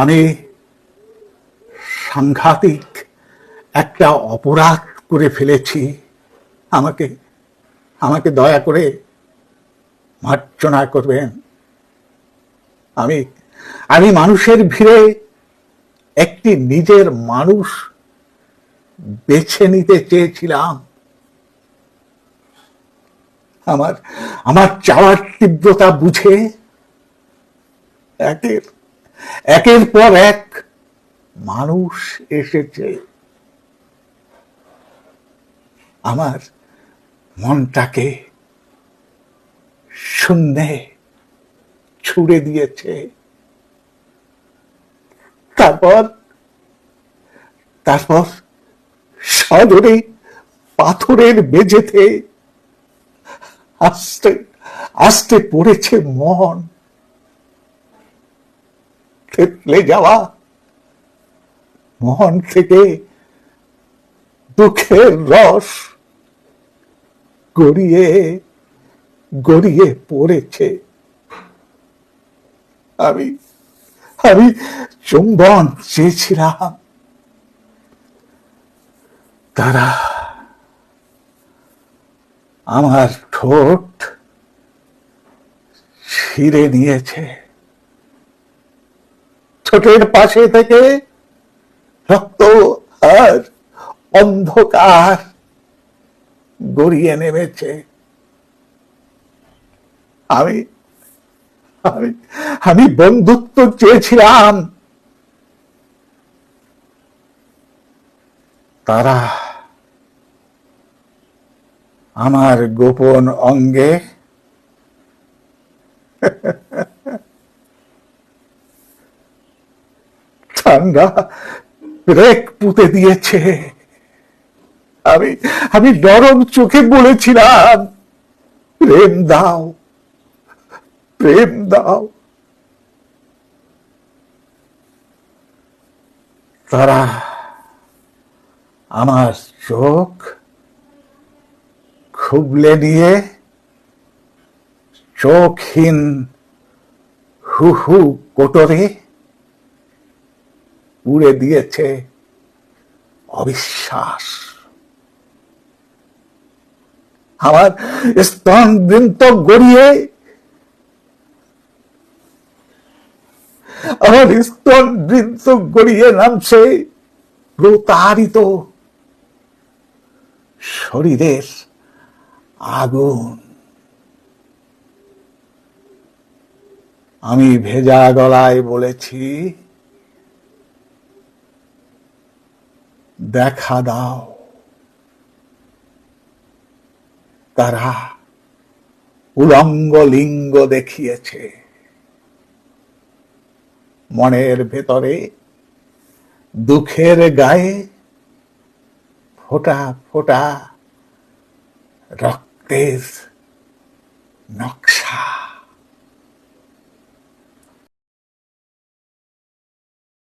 আমি সাংঘাতিক একটা অপরাধ করে ফেলেছি। আমাকে আমাকে দয়া করে মার্জনা করবেন। আমি আমি মানুষের ভিড়ে একটি নিজের মানুষ বেছে নিতে চেয়েছিলাম। আমার আমার চাওয়ার তীব্রতা বুঝে একের একের পর এক মানুষ এসেছে। আমার মনটাকে শূন্যে ছুড়ে দিয়েছে। তারপর তারপর সদরে পাথরের মেঝেতে আস্তে আস্তে পড়েছে মন। থেতলে যাওয়া। মন থেকে দুঃখের রস গড়িয়ে গড়িয়ে পড়েছে। আমি আমি চুম্বন চেয়েছিলাম। তারা আমার ঠোঁট ছিঁড়ে নিয়েছে। ঠোঁটের পাশে থেকে রক্ত আর অন্ধকার গড়িয়ে নেমেছে। আমি আমি আমি বন্ধুত্ব চেয়েছিলাম। তারা আমার গোপন অঙ্গে ঠান্ডা রেক পুঁতে দিয়েছে। আমি আমি নরম চোখে বলেছিলাম, প্রেম দাও প্রেম দাও। তারা আমার চোখ খুবলে নিয়ে চোখহীন হু হু কোটরে উড়ে দিয়েছে অবিশ্বাস। আমার স্তন বৃন্ত গড়িয়ে আমার স্তন বৃন্ত গড়িয়ে নামছে প্রতারিত শরীরের আগুন। আমি ভেজা গলায় বলেছি দেখা দাও। তারা উলঙ্গ লিঙ্গ দেখিয়েছে। মনের ভেতরে দুঃখের গায়ে ফোটা ফোটা রক্তের নকশা।